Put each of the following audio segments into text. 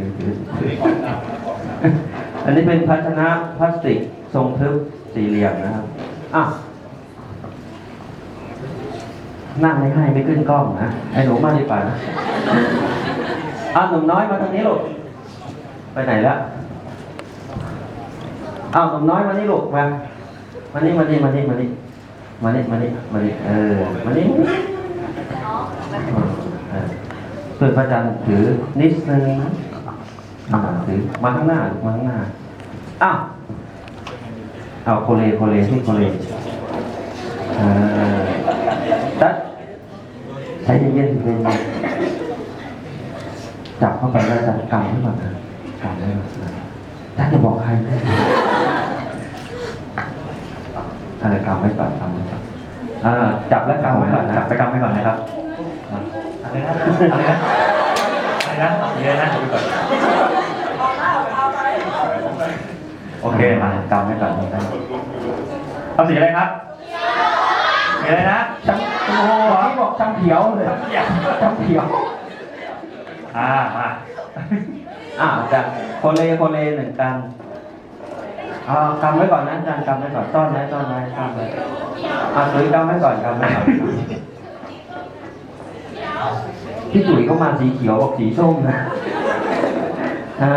ถือถือถืออันนี้เป็นภาชนะพลาสติกทรงทึบสี่เหลี่ยมนะครับ อะนั่งไม่ให้ไม่ขึ้นกล้องนะ ไอ้หนูมาดีกว่านะอะหนุ่มน้อยมาทางนี้ลูก ไปไหนแล้วอ้าวหนุ่มน้อยมานี่ลูก มา มานี่มานี่มานี่มานี่มานี่มานี่มานี่เออ มานี่เออเพื่อนพระอาจารย์ถือนิดนึงอ่า ถือมาข้างหน้ามาข้างหน้าอ้าวเอาโคเลโคเลที่โคเลเออตัดใช้เย็นๆเย็นๆจับเข้าไปแล้วจับกำไว้ก่อนนะกำไว้ก่อนนะถ้าจะบอกใครไม่ได้อะไรกำไว้ก่อนกำไว้ก่อนอ่าจับแล้วกำไว้ก่อนนะจับไปกำไว้ก่อนนะครับอะไรนะอะไรนะอะไรนะเยอะนะดูก่อน โอเคมากำไว้ก่อนนะเอาสีอะไรครับสีอะไรนะจำโอ้โหที่บอกจำเขียวเลยจำเขียวอ่ามาอ่าอาจารย์โคเลโคเลหนึ่งกันอ่ากำไว้ก่อนนะอาจารย์กำไว้ก่อนซ่อนไว้ซ่อนไว้ซ่อนไว้อ่าตุ๋ยกำไว้ก่อนกำไว้ก่อนพี่ตุ๋ยก็มาสีเขียวบอกสีส้มนะอ่า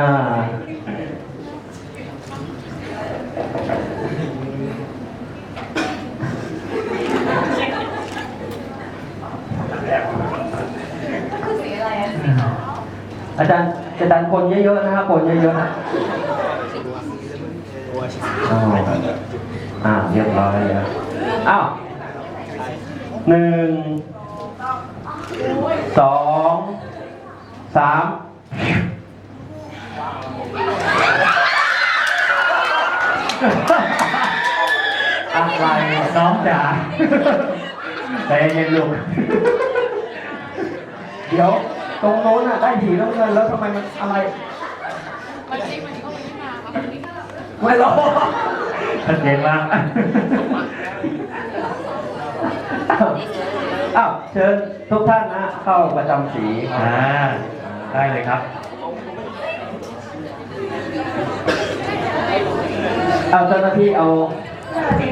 อาจารย์อาจารย์คนเยอะๆนะครับคนเยอะๆนะอ๋ออ่าเรียบร้อยแล้วอ้าวหนึ่งสองสาม อะไรน้องจ๋าใจเย็นลูก เดี๋ยวตรงโน้นอะได้ถีน้ำเงินแล้วทำไมมันอะไรไม่หรอกชัดเจนมากอ้าวเชิญทุกท่านนะเข้าประจำสีคอ่ารับได้เลยครับ เอาเจ้าหน้าที่เอา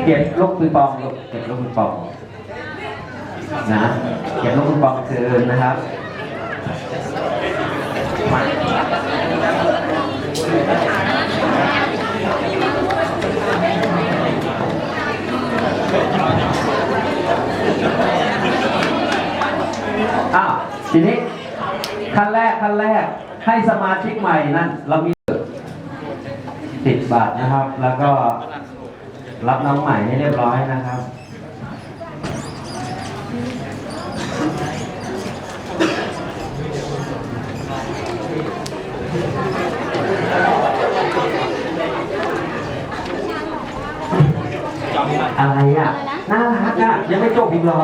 เก็บลูกปิงปองลูกเก็บลูกปิงปองนะเก็บลูกปิงปองคืนนะครับอ้าวทีนี้ขั้นแรกขั้นแรกให้สมาชิกใหม่นั่นเรามี สิบบาทนะครับ แล้วก็รับน้องใหม่ให้เรียบร้อยนะครับอะไรอะ น่ารักอะ ยังไม่จบอีกเหรอ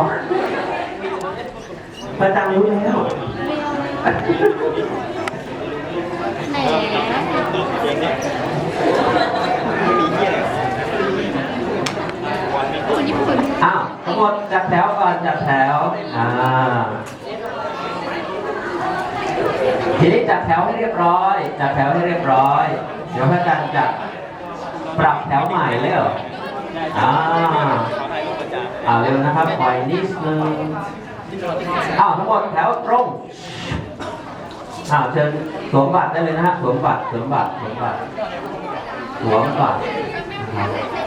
ประจังรู้แล้ว แหมคนญี่ปุ่น อ้าวทั้งหมดจัดแถวก่อนจัดแถวอ่าทีนี้จัดแถวให้เรียบร้อย จัดแถวให้เรียบร้อย เดี๋ยวพระอาจารย์จะปรับแถวใหม่เลยเหรออ่าอ่าเร็วนะครับปล่อยนิดนึงอ้าวทั้งหมดแถวตรงอ้าวเชิญสวมบัตรได้เลยนะฮะสวมบัตรสวมบัตรสวมบัตรสวมบัตรนะครับ